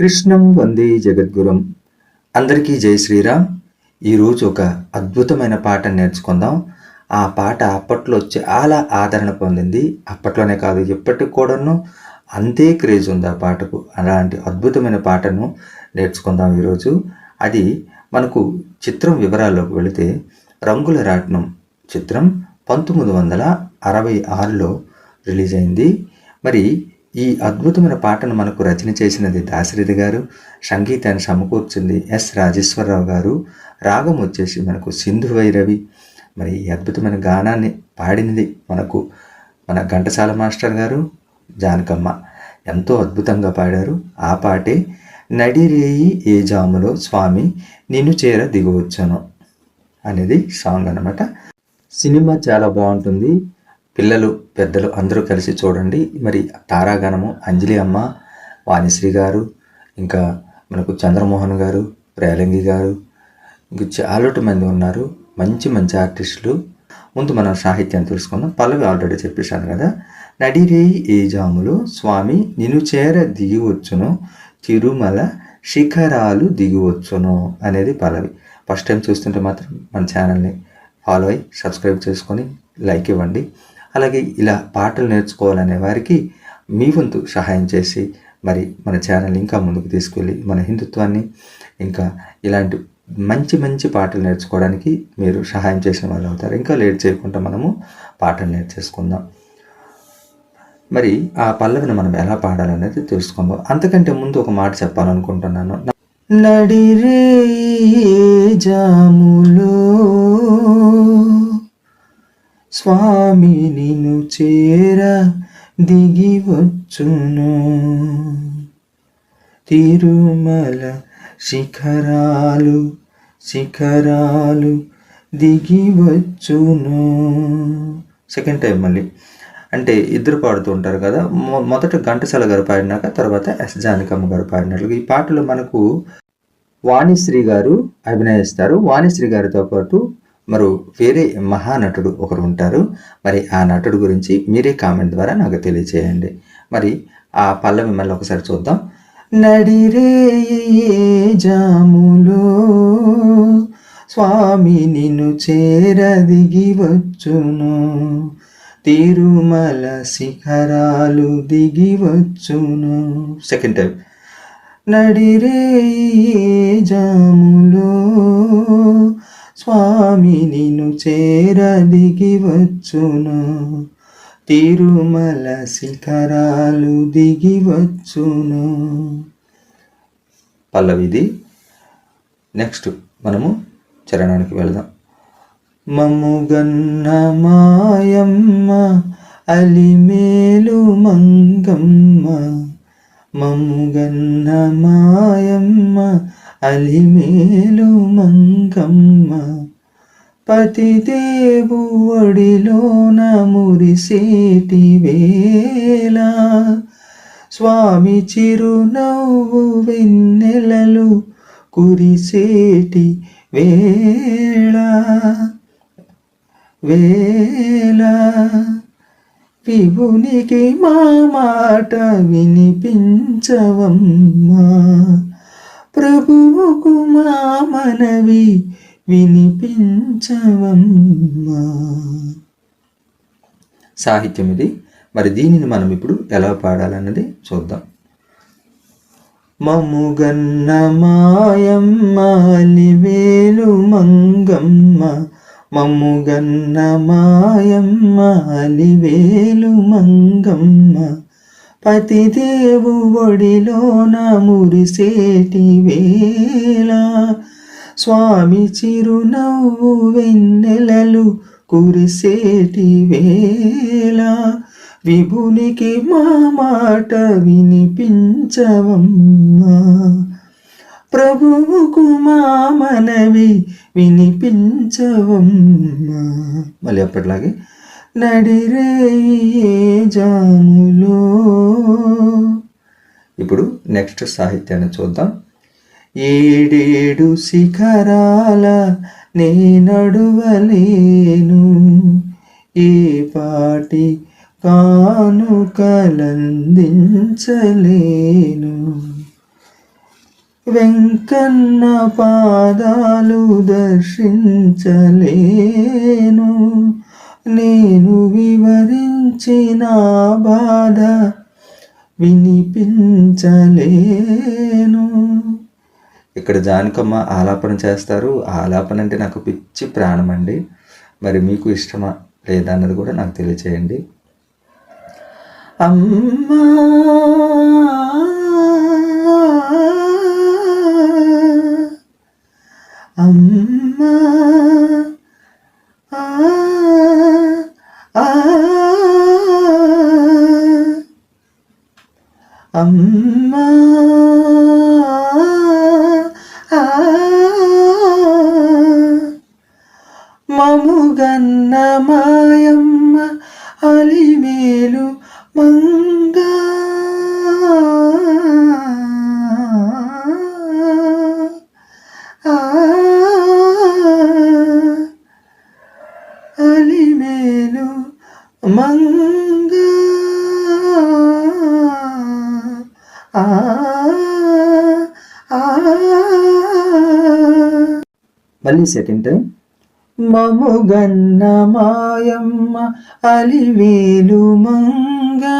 కృష్ణం వందే జగద్గురం. అందరికీ జై శ్రీరామ్. ఈరోజు ఒక అద్భుతమైన పాట నేర్చుకుందాం. ఆ పాట అప్పట్లో చాలా ఆదరణ పొందింది. అప్పట్లోనే కాదు ఇప్పటికి కూడాను అంతే క్రేజ్ ఉంది ఆ పాటకు. అలాంటి అద్భుతమైన పాటను నేర్చుకుందాం ఈరోజు అది మనకు చిత్రం వివరాల్లోకి వెళితే రంగుల రాట్నం చిత్రం పంతొమ్మిది వందల అరవై ఆరులో రిలీజ్ అయింది. మరి ఈ అద్భుతమైన పాటను మనకు రచన చేసినది దాశరథి గారు సంగీతాన్ని సమకూర్చింది ఎస్ రాజేశ్వరరావు గారు. రాగం వచ్చేసి మనకు సింధు వైరవి మరి ఈ అద్భుతమైన గానాన్ని పాడినది మనకు మన ఘంటసాల మాస్టర్ గారు జానకమ్మ. ఎంతో అద్భుతంగా పాడారు. ఆ పాటే నడిరేయి ఏ జాములో స్వామి నిన్ను చేర దిగవచ్చును అనేది సాంగ్ అన్నమాట. సినిమా చాలా బాగుంటుంది. పిల్లలు పెద్దలు అందరూ కలిసి చూడండి. మరి తారాగణము అంజలి అమ్మ వాణిశ్రీ గారు ఇంకా మనకు చంద్రమోహన్ గారు రేలంగి గారు ఇంకా చాలా మంది ఉన్నారు. మంచి మంచి ఆర్టిస్టులు. ముందు మనం సాహిత్యం తెలుసుకుందాం. పల్లవి ఆల్రెడీ చెప్పేశాను కదా. నడిరేయి ఏ జాములో స్వామి నిన్ను చేర దిగివచ్చును తిరుమల శిఖరాలు దిగివచ్చును అనేది పల్లవి. ఫస్ట్ టైం చూస్తుంటే మాత్రం మన ఛానల్ని ఫాలో అయ్యి సబ్స్క్రైబ్ చేసుకొని లైక్ ఇవ్వండి. అలాగే ఇలా పాటలు నేర్చుకోవాలనే వారికి మీ వంతు సహాయం చేసి మరి మన ఛానల్ ఇంకా ముందుకు తీసుకెళ్ళి మన హిందుత్వాన్ని ఇంకా ఇలాంటి మంచి మంచి పాటలు నేర్చుకోవడానికి మీరు సహాయం చేసిన వాళ్ళు అవుతారు. ఇంకా లేట్ చేయకుండా మనము పాటలు నేర్చేసుకుందాం. మరి ఆ పల్లవిని మనం ఎలా పాడాలనేది తెలుసుకుందాం. అంతకంటే ముందు ఒక మాట చెప్పాలనుకుంటున్నాను. నడిరే జాములో స్వామి నిను చేర దిగి వచ్చును తిరుమల శిఖరాలు శిఖరాలు దిగి వచ్చును సెకండ్ టైం మళ్ళీ. అంటే ఇద్దరు పాడుతూ ఉంటారు కదా మొ- మొదట ఘంటసాల గారు పాడినాక తర్వాత ఎస్ జానకమ్మ గారు పాడినట్లు. ఈ పాటలు మనకు వాణిశ్రీ గారు అభినయిస్తారు. వాణిశ్రీ గారితో పాటు మరో వేరే మహానటుడు ఒకరు ఉంటారు. మరి ఆ నటుడు గురించి మీరే కామెంట్ ద్వారా నాకు తెలియచేయండి. మరి ఆ పల్లవి మళ్ళీ ఒకసారి చూద్దాం. నడిరే జాములో స్వామి నిన్ను చేరదిగి వచ్చును. తిరుమల శిఖరాలు దిగి వచ్చును. సెకండ్ టైం నడిరే జాములో స్వామి నిన్ను చేరదిగి వచ్చును తిరుమల శిఖరాలు దిగి వచ్చును పల్లవిది నెక్స్ట్ మనము చరణానికి వెళదాం. మమ్ముగన్న మాయమ్మ అలిమేలు మంగమ్మ. మమ్ముగన్న మాయమ్మ అలిమేలు మంగమ్మ పతిదేవు ఒడిలోన మురిసేటి వేళ. స్వామి చిరునవ్వు వెన్నెలలు కురిసేటి వేళ. వేళ. విభునికి మా మాట వినిపించవమ్మా. ప్రభువుకు మా మనవి వినిపించవమ్మా. సాహిత్యం ఇది. మరి దీనిని మనం ఇప్పుడు ఎలా పాడాలన్నది చూద్దాం. మమ్ముగన్న మాయమ్మ అలివేలు మంగమ్మ. మమ్ముగన్న మాయమ్మ అలివేలు మంగమ్మ. పతిదేవు ఒడిలోన మురిసేటి వేళ. స్వామి చిరునవ్వు వెన్నెలలు కురిసేటి వేళ. విభునికి మా మాట వినిపించవమ్మా. ప్రభువుకు మా మనవి వినిపించవమ్మా. మళ్ళీ అప్పట్లాగే నడిరేయే జాములో. ఇప్పుడు నెక్స్ట్ సాహిత్యాన్ని చూద్దాం. ఏడేడు శిఖరాల నే నడువలేను. ఏ పాటి కానుకలందించలేను. వెంకన్న పాదాలు దర్శించలేను. నేను వివరించిన బాధ వినిపించలేను. ఇక్కడ జానకమ్మ ఆలాపన చేస్తారు. ఆలాపన అంటే నాకు పిచ్చి ప్రాణం అండి మరి మీకు ఇష్టమా లేదా అన్నది కూడా నాకు తెలియచేయండి. అమ్మా! అమ్మా! అమ్మా మళ్ళీ సెకండ్ టైం మముగన్న మాయమ్మ అలివేలు మంగా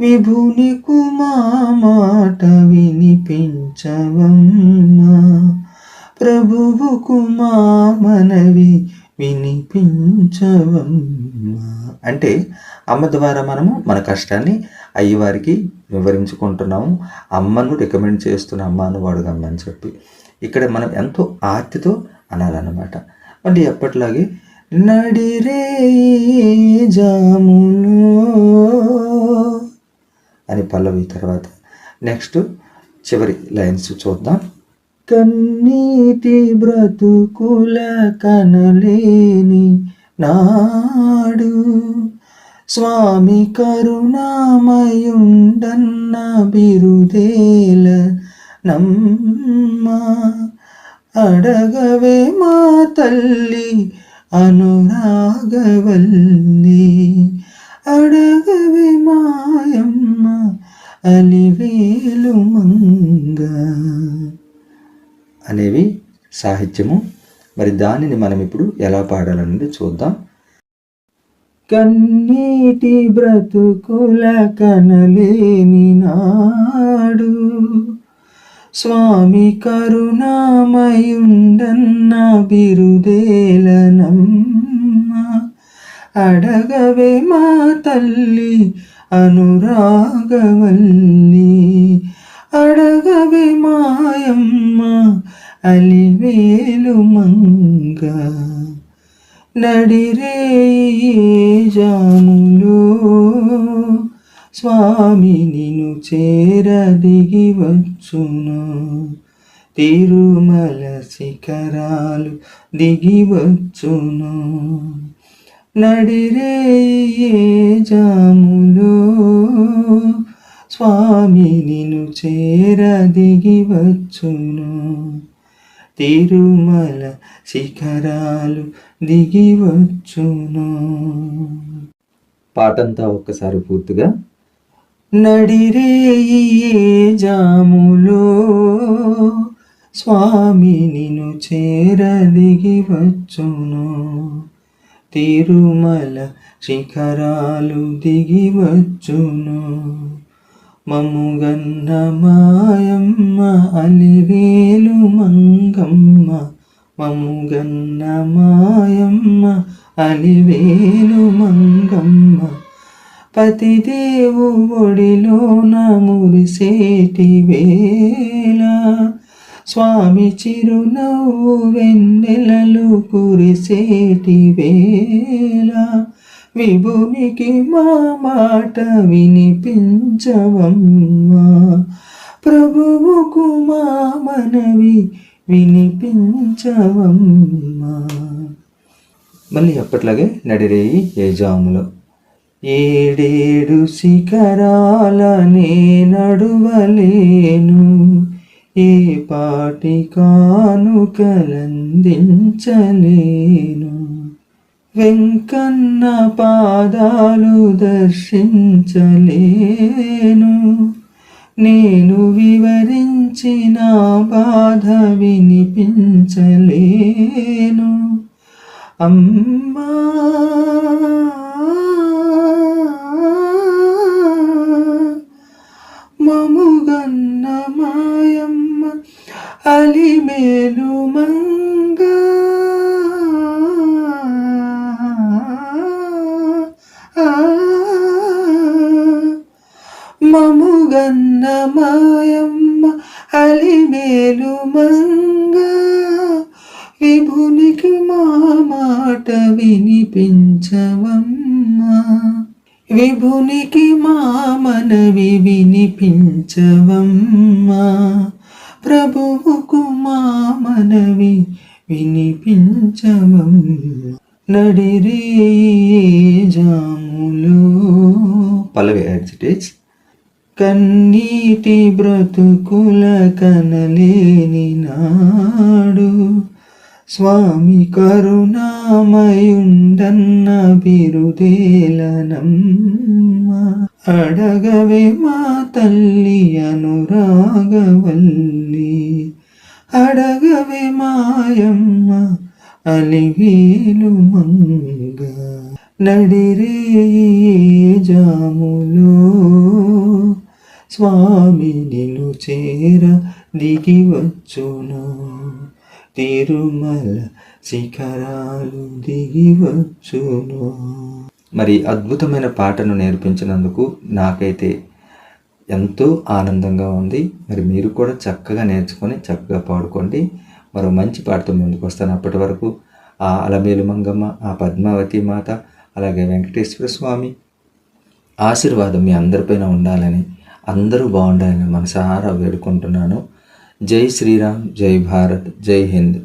విభుని కుమా మాట వినిపించవమ్మా. ప్రభువు కుమా మనవి వినిపించవమ్మా. అంటే అమ్మ ద్వారా మనము మన కష్టాన్ని అయ్యవారికి వివరించుకుంటున్నాము. అమ్మను రికమెండ్ చేస్తున్న అమ్మ అని వాడుగమ్మని చెప్పి. ఇక్కడ మనం ఎంతో ఆర్తితో అనాలన్నమాట. మళ్ళీ ఎప్పటిలాగే నడిరే జామును అని పల్లవి తర్వాత నెక్స్ట్ చివరి లైన్స్ చూద్దాం. కన్నీటి బ్రతుకుల కనలేని నాడు స్వామి కరుణామయుండన్న బిరుదేల నమ్మ అడగవే మా తల్లి అనురాగవల్లి. అడగవే మాయమ్మ అలివేలు మంగ. అనేవి సాహిత్యము. మరి దానిని మనం ఇప్పుడు ఎలా పాడాలనేది చూద్దాం. కన్నీటి బ్రతుకుల కనలేని నాడు స్వామి కరుణామయుండన్న బిరుదేలనమ్మ. అడగవే మా తల్లి అనురాగవల్లి. అడగవే మాయమ్మ అలివేలు మంగ. నడిరే జాములో స్వామి నిను చేర వచ్చును తిరుమల శిఖరాలు దిగి వచ్చును నడిరే జాములో స్వామి నిను చేర వచ్చును తిరుమల శిఖరాలు దిగి వచ్చును పాటంతా ఒక్కసారి పూర్తిగా నడిరేయే జాములో. స్వామి నిను చేరదిగి వచ్చును. తిరుమల శిఖరాలు దిగి వచ్చును. మమ్ముగన్న మాయమ్మ అలివేలు మంగమ్మ. మమ్ముగన్న మాయమ్మ అలివేలు మంగమ్మ. పతిదేవు ఒడిలోన మురిసేటి వేళ. స్వామి చిరునవ్వు వెన్నెలలు కురిసేటి వేళ. విభునికి మా మాట వినిపించవమ్మా. ప్రభువుకు మా మనవి వినిపించవమ్మా. మళ్ళీ అప్పట్లాగే నడిరేయి ఏ జాములో ఏడేడు శిఖరాలనే నడువలేను. ఏ పాటి కానుకలందించలేను. వెంకన్న పాదాలు దర్శించలేను. నేను వివరించిన బాధ వినిపించలేను. అమ్మా! నిజంగా విభునికి మా మాట వినిపించవమ్మా. విభునికి మా మనవి వినిపించవమ్మా. ప్రభువుకు మా మనవి వినిపించవమ్మా. నడిరే జాములు. పల్లవి యాడ్జిటేజ్ కన్నీటి బ్రతుకుల కనలేని నాడు స్వామి కరుణామయుండన్న బిరుదేలనమ్మ అడగవే మా తల్లి అనురాగవల్లి. అడగవే మాయమ్మ అలివేలు మంగ. నడిరే జాములో స్వామి నిలు చేర దిగి వచ్చును. తిరుమల శిఖరాలు దిగి వచ్చును. మరి అద్భుతమైన పాటను నేర్పించినందుకు నాకైతే ఎంతో ఆనందంగా ఉంది. మరి మీరు కూడా చక్కగా నేర్చుకొని చక్కగా పాడుకోండి. మరో మంచి పాటతో ముందుకు వస్తాను. అప్పటి వరకు ఆ అలమేలు మంగమ్మ ఆ పద్మావతి మాత అలాగే వెంకటేశ్వర స్వామి ఆశీర్వాదం మీ అందరిపైన ఉండాలని అందరూ బాగుండాలని మనసారా వేడుకుంటున్నాను. జై శ్రీరామ్ జై భారత్ జై హింద్.